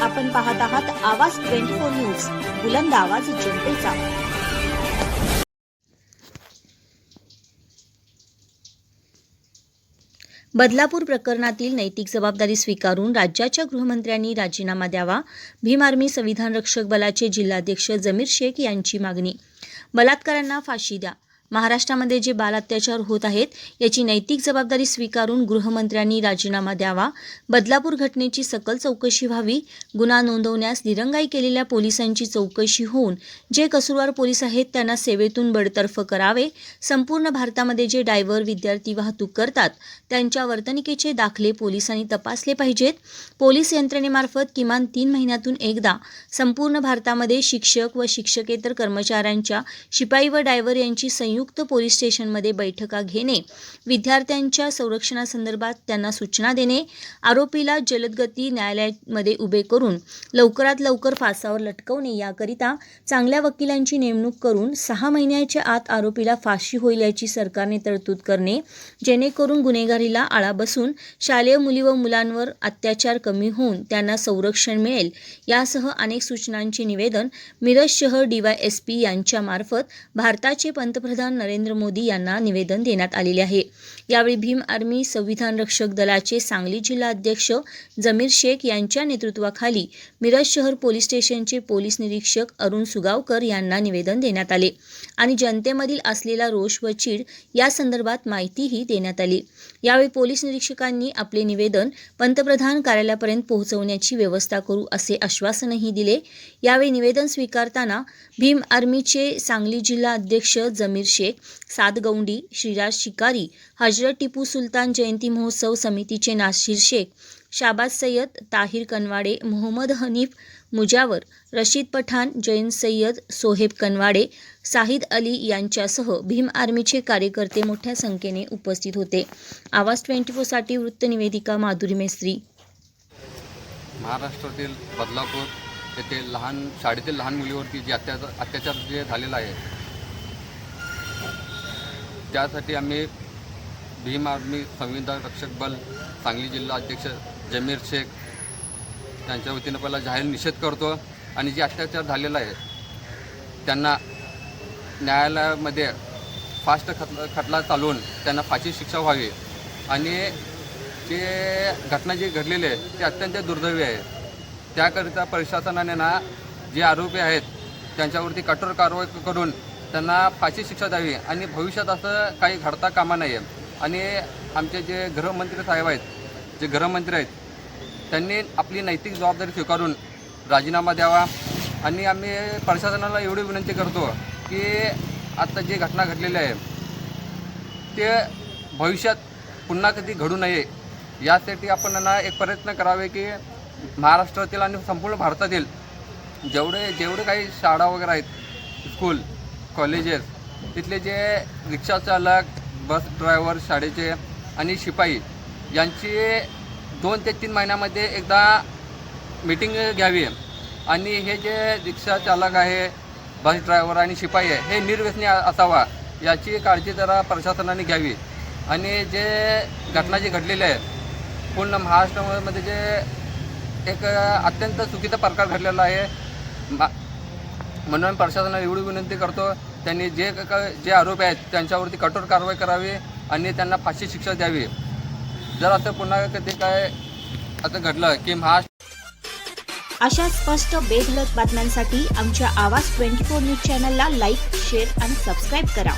आपण पाहत आहात आवाज ट्वेंटी फोर न्यूज बुलंद आवाज जनतेचा. बदलापूर प्रकरणातील नैतिक जबाबदारी स्वीकारून राज्याच्या गृहमंत्र्यांनी राजीनामा द्यावा भीम आर्मी संविधान रक्षक बलाचे जिल्हाध्यक्ष जमीर शेख यांची मागणी. बलात्कारांना फाशी द्या. महाराष्ट्रामध्ये जे बाल अत्याचार होत आहेत याची नैतिक जबाबदारी स्वीकारून गृहमंत्र्यांनी राजीनामा द्यावा. बदलापूर घटनेची सकल चौकशी व्हावी गुन्हा नोंदवण्यास दिरंगाई केलेल्या पोलिसांची चौकशी होऊन जे कसूरवार पोलीस आहेत त्यांना सेवेतून बडतर्फ करावे. संपूर्ण भारतामध्ये जे डायव्हर विद्यार्थी वाहतूक करतात त्यांच्या वर्तणुकीचे दाखले पोलिसांनी तपासले पाहिजेत. पोलीस यंत्रणेमार्फत किमान तीन महिन्यातून एकदा संपूर्ण भारतामध्ये शिक्षक व शिक्षकेतर कर्मचाऱ्यांच्या शिपाई व डायव्हर यांची संयुक्त पोलीस स्टेशनमध्ये बैठका घेणे विद्यार्थ्यांच्या संरक्षणासंदर्भात त्यांना सूचना देणे आरोपीला जलदगती न्यायालयामध्ये उभे करून लवकरात लवकर फासावर लटकवणे याकरिता चांगल्या वकिलांची नेमणूक करून सहा महिन्याच्या आत आरोपीला फाशी होईल याची सरकारने तरतूद करणे जेणेकरून गुन्हेगारीला आळा बसून शालेय मुली व मुलांवर अत्याचार कमी होऊन त्यांना संरक्षण मिळेल यासह अनेक सूचनांचे निवेदन मिरज शहर डीवायएसपी यांच्यामार्फत भारताचे पंतप्रधान नरेंद्र मोदी यांना निवेदन देण्यात आलेले आहे. यावेळी भीम आर्मी संविधान रक्षक दलाचे सांगली जिल्हा अध्यक्ष जमीर शेख यांच्या नेतृत्वाखाली मिरज शहर पोलीस स्टेशनचे पोलीस निरीक्षक अरुण सुगावकर यांना निवेदन देण्यात आले आणि जनतेमधील असलेला रोष व चीड या संदर्भात माहितीही देण्यात आली. यावेळी पोलीस निरीक्षकांनी आपले निवेदन पंतप्रधान कार्यालयापर्यंत पोहोचवण्याची व्यवस्था करू असे आश्वासनही दिले. यावेळी निवेदन स्वीकारताना भीम आर्मीचे सांगली जिल्हा अध्यक्ष जमीर शेख सातगौंडी श्रीराज शिकारी हजरत टिपू सुलतान जयंती महोत्सव समितीचे नाशिर शेख शाबाज सय्यद ताहिर कनवाडे मोहम्मद हनीफ मुजावर रशीद पठाण जैन सय्यद सोहेब कनवाडे साहिद अली यांच्यासह भीम आर्मीचे कार्यकर्ते मोठ्या संख्येने उपस्थित होते. आवाज ट्वेंटी फोरसाठी वृत्तनिवेदिका माधुरी मेस्त्री. महाराष्ट्रातील बदलापूर येथे लहान शाळेतील लहान मुलीवरती जे अत्याचार अत्याचार जे झालेला आहे त्यासाठी आम्ही भीम आर्मी संविधान रक्षक बल सांगली जिल्हा अध्यक्ष जमीर शेख त्यांच्या वतीनं पहिला जाहीर निषेध करतो आणि जे अत्याचार झालेला आहे त्यांना न्यायालयामध्ये फास्ट खटला खटला चालवून त्यांना फाशी शिक्षा व्हावी. आणि जे घटना जी घडलेली आहे ती अत्यंत दुर्दैवी आहे. त्याकरिता प्रशासनाने ना जे आरोपी आहेत त्यांच्यावरती कठोर कारवाई करून त्यांना फाशी शिक्षा द्यावी आणि भविष्यात असं काही घडता कामा नाही आहे आणि आमचे जे गृहमंत्री साहेब आहेत जे गृहमंत्री आहेत त्यांनी आपली नैतिक जबाबदारी स्वीकारून राजीनामा द्यावा. आणि आम्ही प्रशासनाला एवढी विनंती करतो की आता जी घटना घडलेली आहे ते भविष्यात पुन्हा कधी घडू नये यासाठी आपण ना एक प्रयत्न करावे की महाराष्ट्रातील आणि संपूर्ण भारतातील जेवढे जेवढे काही शाळा वगैरे आहेत स्कूल कॉलेजेस तिथले जे रिक्षाचालक बस ड्रायव्हर शाळेचे आणि शिपाई यांची दोन ते तीन महिन्यामध्ये एकदा मीटिंग घ्यावी. आणि हे जे रिक्षा चालक आहे बस ड्रायव्हर आणि शिपाई आहे हे निर्व्यसनी असावा याची काळजी जरा प्रशासनाने घ्यावी. आणि जे घटना जी घडलेली आहे पूर्ण महाराष्ट्रामध्ये जे एक अत्यंत चुकीचा प्रकार घडलेला आहे मा म्हणून प्रशासनाला एवढी विनंती करतो त्यांनी जे जे आरोपी आहेत त्यांच्यावरती कठोर कारवाई करावी आणि त्यांना फाशी शिक्षा द्यावी. जर असं पुन्हा कधी काय असं घडलं की महाराष्ट्र अशा स्पष्ट बेगलत बातम्यांसाठी आमच्या आवाज ट्वेंटी फोर न्यूज चॅनलला लाईक शेअर आणि सबस्क्राईब करा.